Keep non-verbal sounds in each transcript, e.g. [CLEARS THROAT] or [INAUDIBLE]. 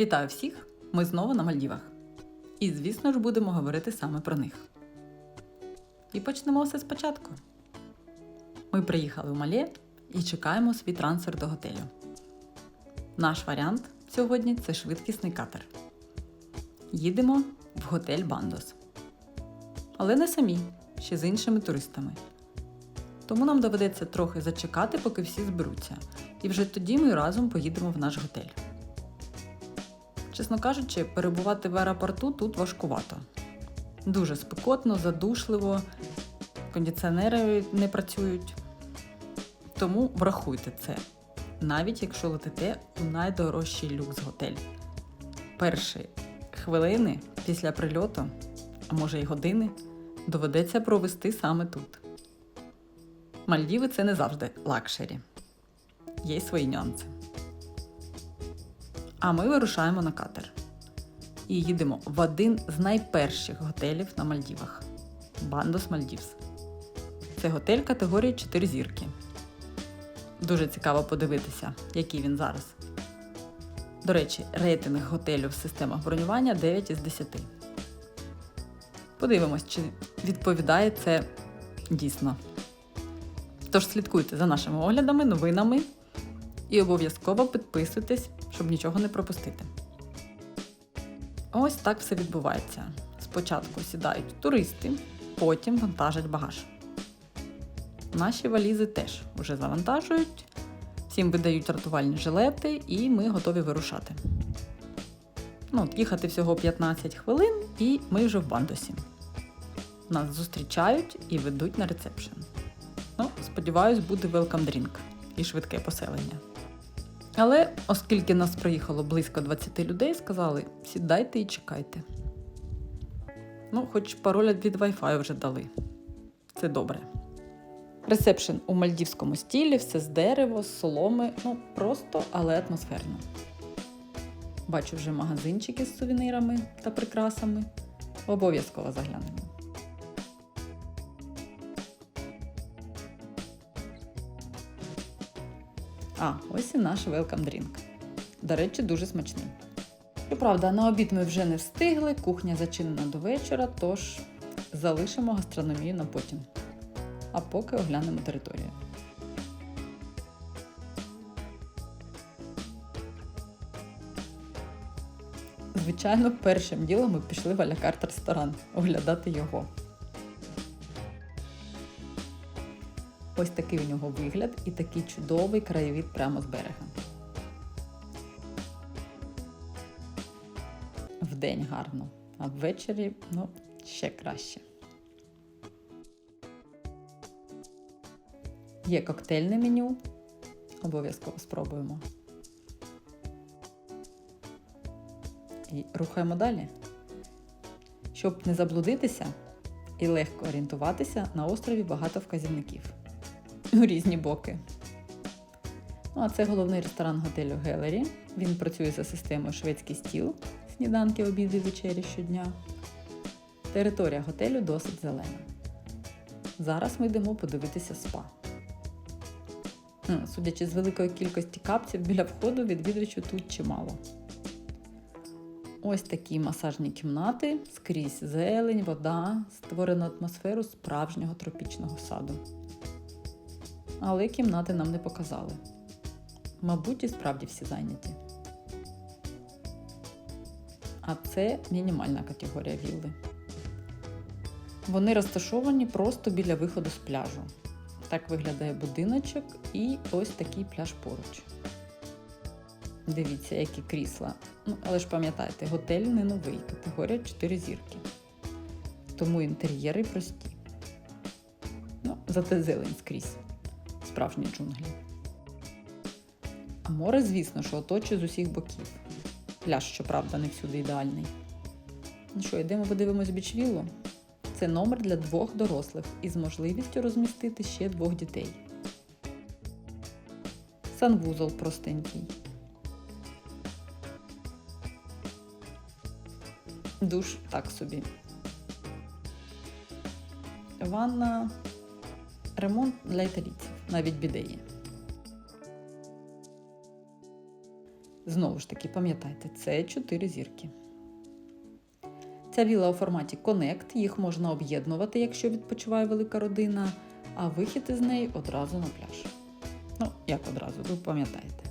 Вітаю всіх! Ми знову на Мальдівах. І, звісно ж, будемо говорити саме про них. І почнемо все спочатку. Ми приїхали в Малє і чекаємо свій трансфер до готелю. Наш варіант сьогодні це швидкісний катер. Їдемо в готель Бандос. Але не самі, ще з іншими туристами. Тому нам доведеться трохи зачекати, поки всі зберуться, і вже тоді ми разом поїдемо в наш готель. Чесно кажучи, перебувати в аеропорту тут важкувато. Дуже спекотно, задушливо, кондиціонери не працюють. Тому врахуйте це, навіть якщо летите у найдорожчий люкс готель. Перші хвилини після прильоту, а може й години, доведеться провести саме тут. Мальдіви це не завжди лакшері. Є свої нюанси. А ми вирушаємо на катер і їдемо в один з найперших готелів на Мальдівах Бандос Мальдівс. Це готель категорії 4 зірки. Дуже цікаво подивитися, який він зараз. До речі, рейтинг готелю в системах бронювання 9 із 10. Подивимось, чи відповідає це дійсно. Тож слідкуйте за нашими оглядами, новинами і обов'язково підписуйтесь, щоб нічого не пропустити. Ось так все відбувається. Спочатку сідають туристи, потім вантажать багаж. Наші валізи теж вже завантажують, всім видають рятувальні жилети, і ми готові вирушати. Ну, от Їхати всього 15 хвилин, і ми вже в бандосі. Нас зустрічають і ведуть на ресепшн. Ну, сподіваюсь, буде welcome drink і швидке поселення. Але оскільки нас приїхало близько 20 людей, сказали: сідайте і чекайте. Ну, хоч пароль від Wi-Fi вже дали. Це добре. Ресепшн у мальдівському стілі, все з дерева, з соломи, ну просто, але атмосферно. Бачу вже магазинчики з сувенирами та прикрасами. Обов'язково заглянемо. А, ось і наш welcome drink. До речі, дуже смачний. Щоправда, на обід ми вже не встигли, кухня зачинена до вечора, тож залишимо гастрономію на потім. А поки оглянемо територію. Звичайно, першим ділом ми пішли в алякарт ресторан оглядати його. Ось такий у нього вигляд і такий чудовий краєвид прямо з берега. Вдень гарно, а ввечері ну, ще краще. Є коктейльне меню. Обов'язково спробуємо. І рухаємо далі. Щоб не заблудитися і легко орієнтуватися, на острові багато вказівників у різні боки. Ну, а це головний ресторан готелю Гелері. Він працює за системою шведський стіл, сніданки, обіди, вечері щодня. Територія готелю досить зелена. Зараз ми йдемо подивитися спа. Судячи з великої кількості капців біля входу, відвідувачів тут чимало. Ось такі масажні кімнати, скрізь зелень, вода, створено атмосферу справжнього тропічного саду. Але кімнати нам не показали. Мабуть, і справді всі зайняті. А це мінімальна категорія вілли. Вони розташовані просто біля виходу з пляжу. Так виглядає будиночок і ось такий пляж поруч. Дивіться, які крісла. Ну, але ж пам'ятайте, готель не новий, категорія 4 зірки. Тому інтер'єри прості. Ну, зате зелень скрізь. Справжні джунглі. А море, звісно, що оточує з усіх боків. Пляж, щоправда, не всюди ідеальний. Ну що, йдемо подивимось бічвіллу? Це номер для двох дорослих із можливістю розмістити ще двох дітей. Санвузол простенький. Душ так собі. Ванна. Ремонт для італійців. Навіть бідеї. Знову ж таки, пам'ятайте, це 4 зірки. Ця віла у форматі Connect, їх можна об'єднувати, якщо відпочиває велика родина, а вихід із неї одразу на пляж. Ну, як одразу, ви пам'ятаєте.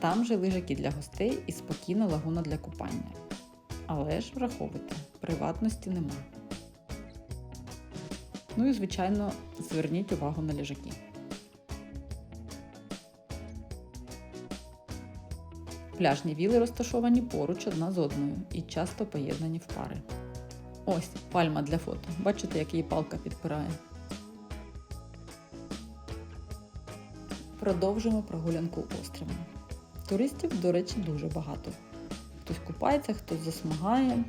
Там же лежаки для гостей і спокійна лагуна для купання. Але ж враховуйте, приватності немає. Ну і, звичайно, зверніть увагу на лежаки. Пляжні віли розташовані поруч одна з одною і часто поєднані в пари. Ось пальма для фото. Бачите, як її палка підпирає. Продовжимо прогулянку островом. Туристів, до речі, дуже багато. Хтось купається, хтось засмагає.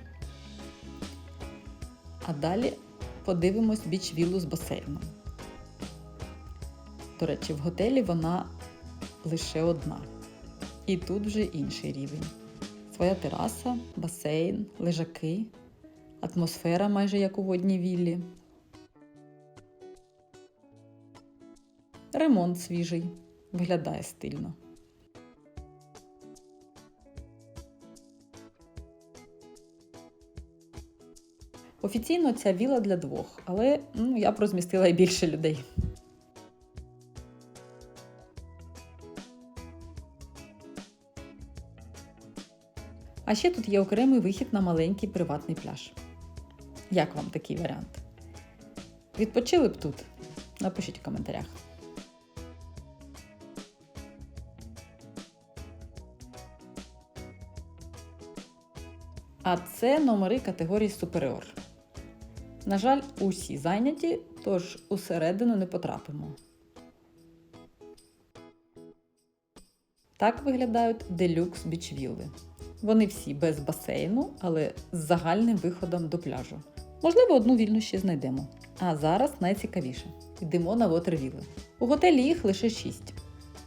А далі подивимось біч-віллу з басейном. До речі, в готелі вона лише одна. І тут вже інший рівень. Своя тераса, басейн, лежаки, атмосфера майже як у водній віллі. Ремонт свіжий, виглядає стильно. Офіційно ця віла для двох, але ну, я б розмістила і більше людей. А ще тут є окремий вихід на маленький приватний пляж. Як вам такий варіант? Відпочили б тут? Напишіть в коментарях. А це номери категорії Superior. На жаль, усі зайняті, тож усередину не потрапимо. Так виглядають делюкс бічвілли. Вони всі без басейну, але з загальним виходом до пляжу. Можливо, одну вільну ще знайдемо. А зараз найцікавіше. Йдемо на вотервіли. У готелі їх лише 6.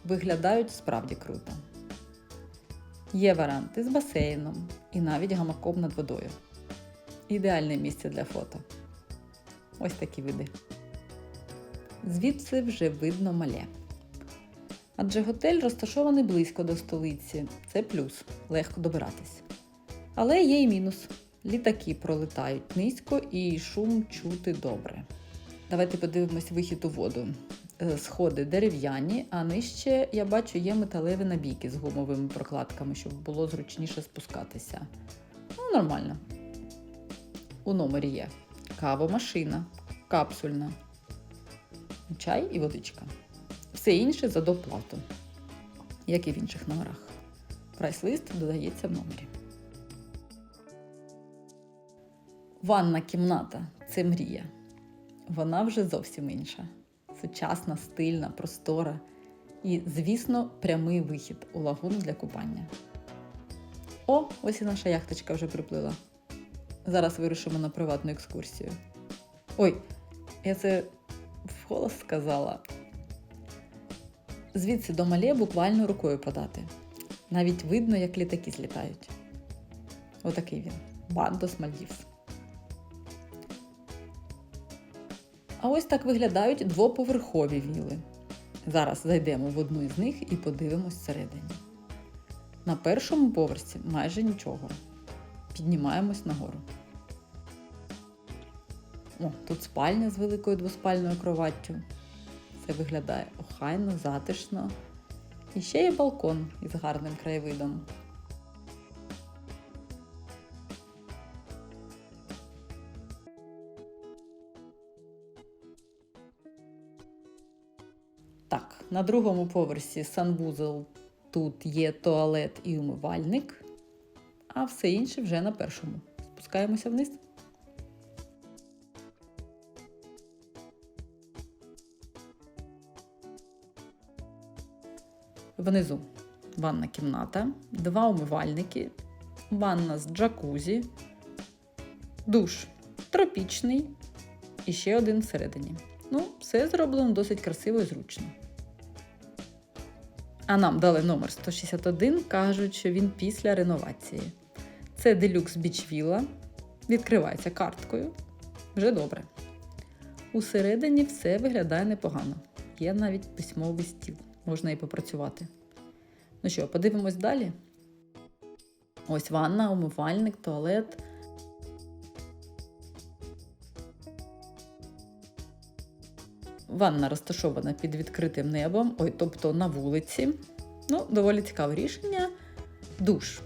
Виглядають справді круто. Є варіанти з басейном і навіть гамаком над водою. Ідеальне місце для фото. Ось такі види. Звідси вже видно мале. Адже готель розташований близько до столиці. Це плюс, легко добиратись. Але є і мінус. Літаки пролетають низько і шум чути добре. Давайте подивимось вихід у воду. Е, Сходи дерев'яні, а нижче я бачу є металеві набійки з гумовими прокладками, щоб було зручніше спускатися. Ну, нормально. У номері є кавомашина, капсульна, чай і водичка. Все інше за доплату, як і в інших номерах. Прайс-лист додається в номері. Ванна кімната це мрія. Вона вже зовсім інша. Сучасна, стильна, простора і, звісно, прямий вихід у лагуну для купання. О, ось і наша яхточка вже приплила. Зараз вирушимо на приватну екскурсію. Ой, я це вголос сказала. Звідси до Малє буквально рукою подати. Навіть видно, як літаки злітають. Отакий він. Бандос Мальдівс. А ось так виглядають двоповерхові віли. Зараз зайдемо в одну із них і подивимось всередині. На першому поверсі майже нічого. Піднімаємось нагору. О, тут спальня з великою двоспальною кроваттю. Це виглядає охайно, затишно. І ще є балкон із гарним краєвидом. Так, на другому поверсі санвузол тут є туалет і умивальник, а все інше вже на першому. Спускаємося вниз. Внизу ванна кімната, два умивальники, ванна з джакузі, душ тропічний і ще один всередині. Ну, все зроблено досить красиво і зручно. А нам дали номер 161, кажуть, що він після реновації. Це делюкс Біч Вілла. Відкривається карткою. Вже добре. Усередині все виглядає непогано. Є навіть письмовий стіл, можна і попрацювати. Ну що, подивимось далі. Ось ванна, умивальник, туалет. Ванна розташована під відкритим небом, ой, тобто на вулиці. Ну, доволі цікаве рішення. Душ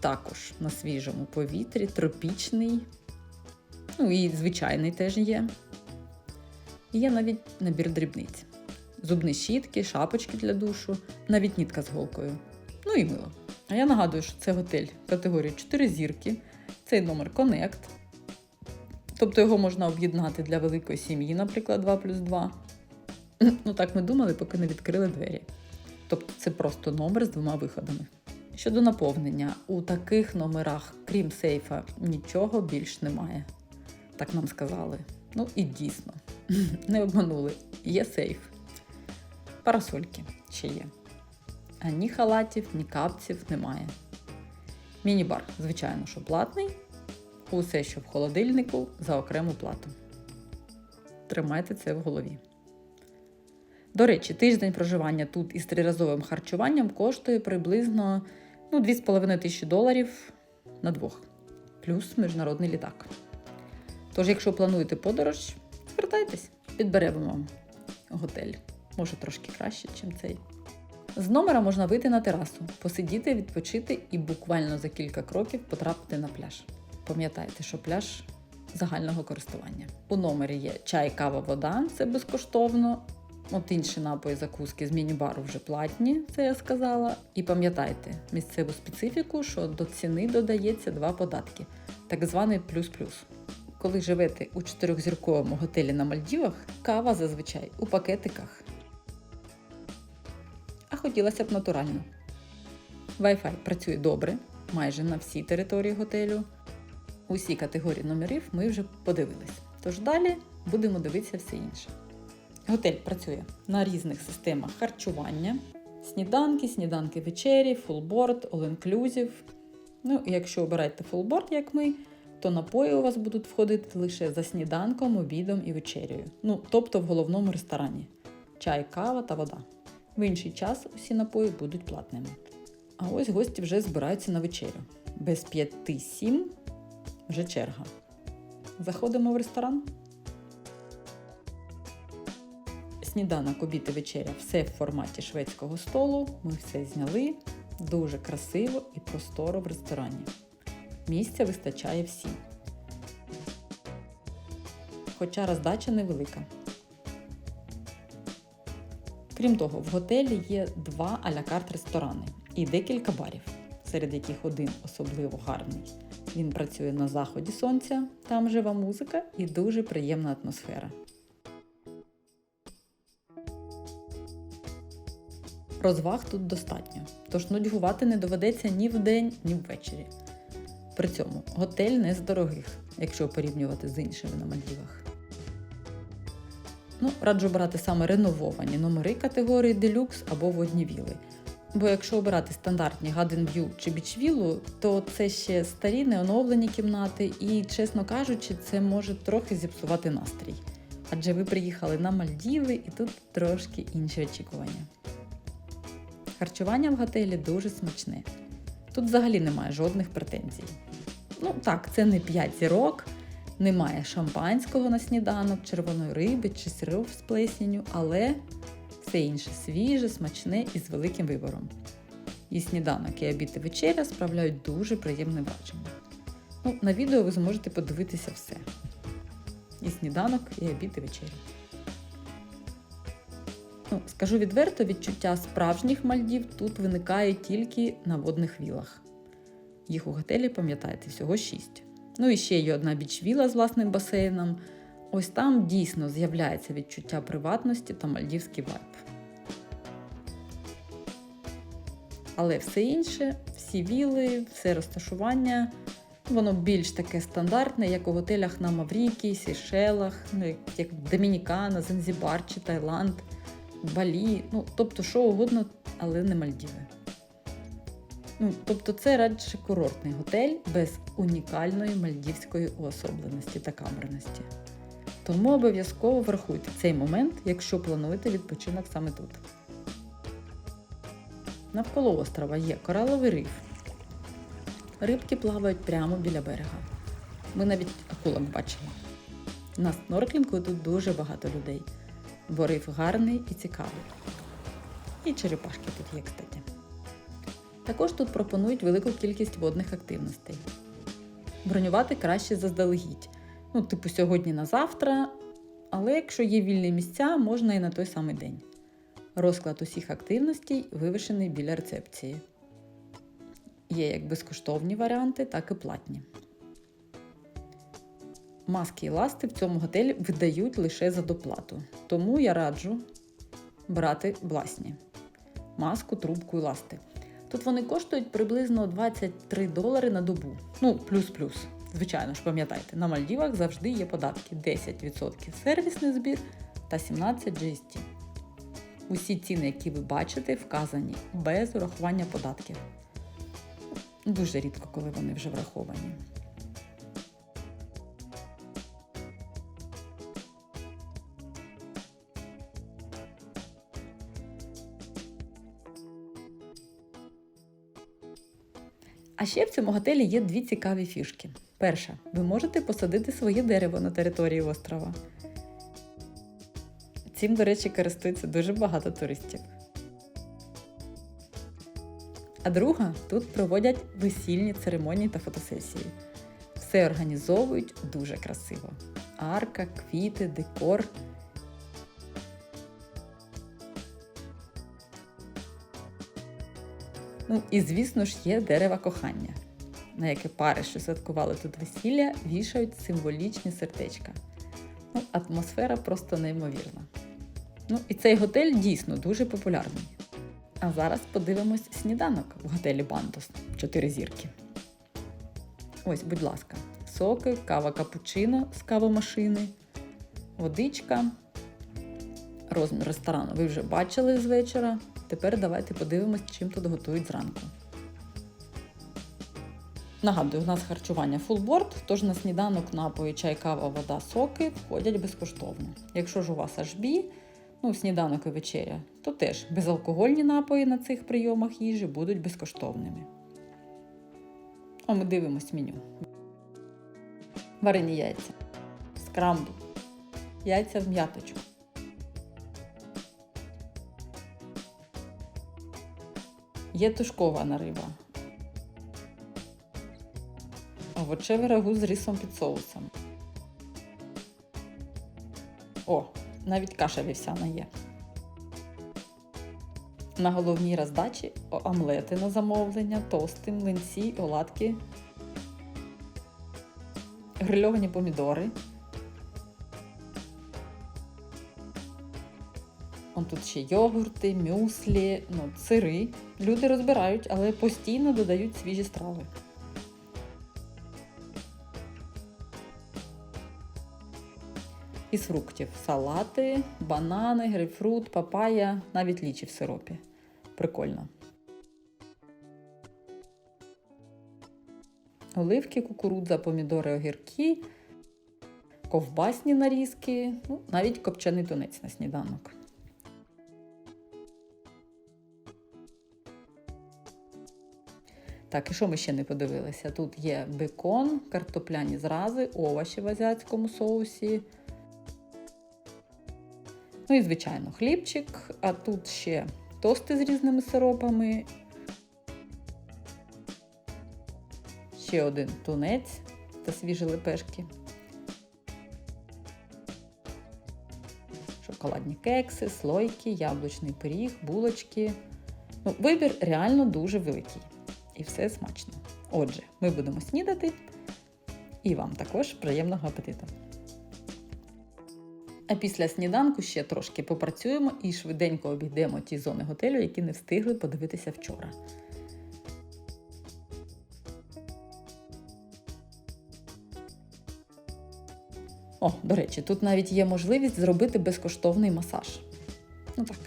також на свіжому повітрі, тропічний. Ну і звичайний теж є. Є навіть набір дрібниць. Зубні щітки, шапочки для душу, навіть нітка з голкою. Ну і мило. А я нагадую, що це готель категорії 4 зірки. Цей номер Connect. Тобто його можна об'єднати для великої сім'ї, наприклад, 2 плюс 2. [CLEARS THROAT] Ну так ми думали, поки не відкрили двері. Тобто це просто номер з двома виходами. Щодо наповнення, у таких номерах, крім сейфа, нічого більш немає. Так нам сказали. Ну і дійсно, [LAUGHS] не обманули. Є сейф. Парасольки ще є. А ні халатів, ні капців немає. Міні-бар, звичайно, що платний. Усе, що в холодильнику, за окрему плату. Тримайте це в голові. До речі, тиждень проживання тут із триразовим харчуванням коштує приблизно ну, 2,5 тисячі доларів на двох, плюс міжнародний літак. Тож, якщо плануєте подорож, звертайтесь, підберемо вам готель. Може трошки краще, ніж цей. З номера можна вийти на терасу, посидіти, відпочити і буквально за кілька кроків потрапити на пляж. Пам'ятайте, що пляж загального користування. У номері є чай, кава, вода, це безкоштовно. От інші напої закуски з міні-бару вже платні, це я сказала. І пам'ятайте місцеву специфіку, що до ціни додається два податки, так званий плюс-плюс. Коли живете у чотирьохзірковому готелі на Мальдівах, кава зазвичай у пакетиках. Хотілося б натурально. Wi-Fi працює добре, майже на всій території готелю. Усі категорії номерів ми вже подивились. Тож далі будемо дивитися все інше. Готель працює на різних системах харчування: сніданки, сніданки вечері, фулборд, all-inclusive. Ну, якщо обираєте фулборд, як ми, то напої у вас будуть входити лише за сніданком, обідом і вечерею. Ну, тобто в головному ресторані: чай, кава та вода. В інший час усі напої будуть платними. А ось гості вже збираються на вечерю. Без 5-7 вже черга. Заходимо в ресторан. Сніданок, обід і вечеря все в форматі шведського столу. Ми все зняли. Дуже красиво і просторо в ресторані. Місця вистачає всім. Хоча роздача невелика. Крім того, в готелі є два а-ля карт ресторани і декілька барів, серед яких один особливо гарний. Він працює на заході сонця, там жива музика і дуже приємна атмосфера. Розваг тут достатньо, тож нудьгувати не доведеться ні вдень, ні ввечері. При цьому готель не з дорогих, якщо порівнювати з іншими на Мальдівах. Ну, раджу брати саме ренововані номери категорії Deluxe або водні віли. Бо якщо обирати стандартні Garden View чи Beach Villa, то це ще старі неоновлені кімнати, і, чесно кажучи, це може трохи зіпсувати настрій. Адже ви приїхали на Мальдіви і тут трошки інші очікування. Харчування в готелі дуже смачне. Тут взагалі немає жодних претензій. Ну так, це не 5 зірок, немає шампанського на сніданок, червоної риби чи сирів з плеснінню, але все інше свіже, смачне і з великим вибором. І сніданок, і обід і вечеря справляють дуже приємне враження. Ну, На відео ви зможете подивитися все. І сніданок, і обід і вечеря. Ну, скажу відверто, відчуття справжніх Мальдів тут виникає тільки на водних вілах. Їх у готелі, пам'ятаєте, всього 6. Ну і ще є одна біч-віла з власним басейном. Ось там дійсно з'являється відчуття приватності та мальдівський вайб. Але все інше, всі віли, все розташування, воно більш таке стандартне, як у готелях на Маврікі, Сішелах, ну, як Домінікана, Занзібар чи Таїланд, Балі, ну, тобто що угодно, але не Мальдіви. Ну, тобто це радше курортний готель без унікальної мальдівської уособленості та камерності. Тому обов'язково врахуйте цей момент, якщо плануєте відпочинок саме тут. Навколо острова є кораловий риф, Рибки плавають прямо біля берега. Ми навіть акулок бачили. На снорклінгу тут дуже багато людей, бо риф гарний і цікавий. І черепашки тут є, кстати. Також тут пропонують велику кількість водних активностей. Бронювати краще заздалегідь. Ну, типу, сьогодні на завтра, але якщо є вільні місця, можна і на той самий день. Розклад усіх активностей вивішений біля рецепції. Є як безкоштовні варіанти, так і платні. Маски і ласти в цьому готелі видають лише за доплату. Тому я раджу брати власні маску, трубку і ласти. Тут вони коштують приблизно 23 долари на добу. Ну, плюс-плюс. Звичайно ж, пам'ятайте, на Мальдівах завжди є податки 10% сервісний збір та 17 GST. Усі ціни, які ви бачите, вказані без урахування податків. Дуже рідко, коли вони вже враховані. А ще в цьому готелі є дві цікаві фішки. Перша, ви можете посадити своє дерево на території острова. Цим, до речі, користується дуже багато туристів. А друга, тут проводять весільні церемонії та фотосесії. Все організовують дуже красиво. Арка, квіти, декор. Ну і, звісно ж, є дерева кохання, на яке пари, що святкували тут весілля, вішають символічні сердечка. Ну, Атмосфера просто неймовірна. Ну і цей готель дійсно дуже популярний. А зараз подивимось сніданок в готелі Бантос 4 зірки. Ось, будь ласка, соки, кава капучино з кавомашини, водичка. Розмір ресторану ви вже бачили з вечора. Тепер давайте подивимось, чим тут готують зранку. Нагадую, у нас харчування фулборд, тож на сніданок напої, чай, кава, вода, соки входять безкоштовно. Якщо ж у вас HB, ну, сніданок і вечеря, то теж безалкогольні напої на цих прийомах їжі будуть безкоштовними. А ми дивимось меню. Варені яйця, скрамбл, яйця в м'яточку. Є тушкована риба. Овочеве рагу з рисом під соусом. О, навіть каша вівсяна є. На головній роздачі омлети на замовлення, тости, млинці, оладки, грильовані помідори. Тут ще йогурти, мюслі, ну, сири. Люди розбирають, але постійно додають свіжі страви. Із фруктів салати, банани, грейпфрут, папая, навіть лічі в сиропі. Прикольно. Оливки, кукурудза, помідори, огірки, ковбасні нарізки, ну, навіть копчений тунець на сніданок. Так, і що ми ще не подивилися? Тут є бекон, картопляні зрази, овочі в азіатському соусі. Ну і, звичайно, хлібчик, а тут ще тости з різними сиропами. Ще один тунець та свіжі лепешки. Шоколадні кекси, слойки, яблучний пиріг, булочки. Ну, Вибір реально дуже великий. І все смачно. Отже, ми будемо снідати і вам також приємного апетиту. А після сніданку ще трошки попрацюємо і швиденько обійдемо ті зони готелю, які не встигли подивитися вчора. О, до речі, тут навіть є можливість зробити безкоштовний масаж. Ну так,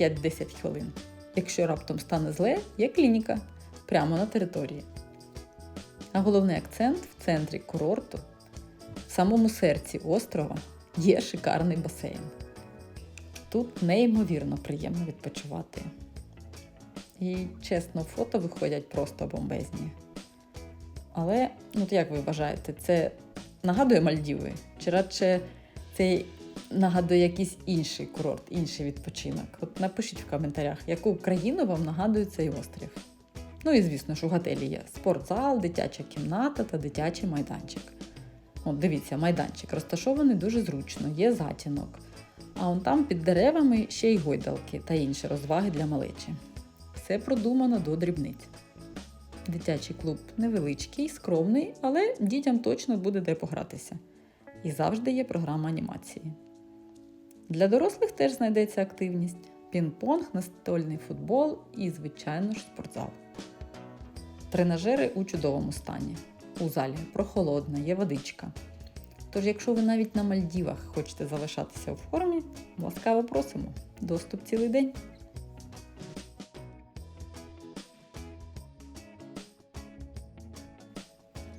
5-10 хвилин. Якщо раптом стане зле, є клініка прямо на території. А головний акцент в центрі курорту, в самому серці острова, є шикарний басейн. Тут неймовірно приємно відпочивати. І чесно, фото виходять просто бомбезні. Але, ну як ви вважаєте, це нагадує Мальдіви? Чи радше це нагадує якийсь інший курорт, інший відпочинок? От напишіть в коментарях, яку країну вам нагадує цей острів. Ну і звісно ж, у готелі є спортзал, дитяча кімната та дитячий майданчик. От дивіться, майданчик розташований дуже зручно, є затінок. А он там під деревами ще й гойдалки та інші розваги для малечі. Все продумано до дрібниць. Дитячий клуб невеличкий, скромний, але дітям точно буде де погратися. І завжди є програма анімації. Для дорослих теж знайдеться активність: пінг-понг, настольний футбол і, звичайно ж, спортзал. Тренажери у чудовому стані. У залі прохолодна, є водичка. Тож, якщо ви навіть на Мальдівах хочете залишатися у формі, ласкаво просимо. Доступ цілий день.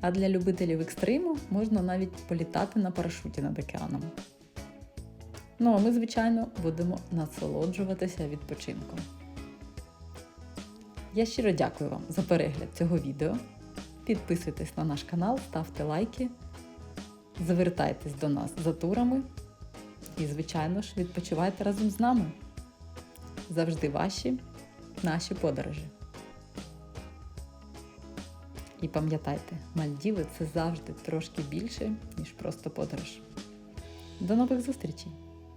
А для любителів екстриму можна навіть політати на парашуті над океаном. Ну а ми, звичайно, будемо насолоджуватися відпочинком. Я щиро дякую вам за перегляд цього відео. Підписуйтесь на наш канал, ставте лайки, звертайтесь до нас за турами і, звичайно ж, відпочивайте разом з нами. Завжди ваші, наші подорожі. І пам'ятайте, Мальдіви це завжди трошки більше, ніж просто подорож. До нових зустрічей!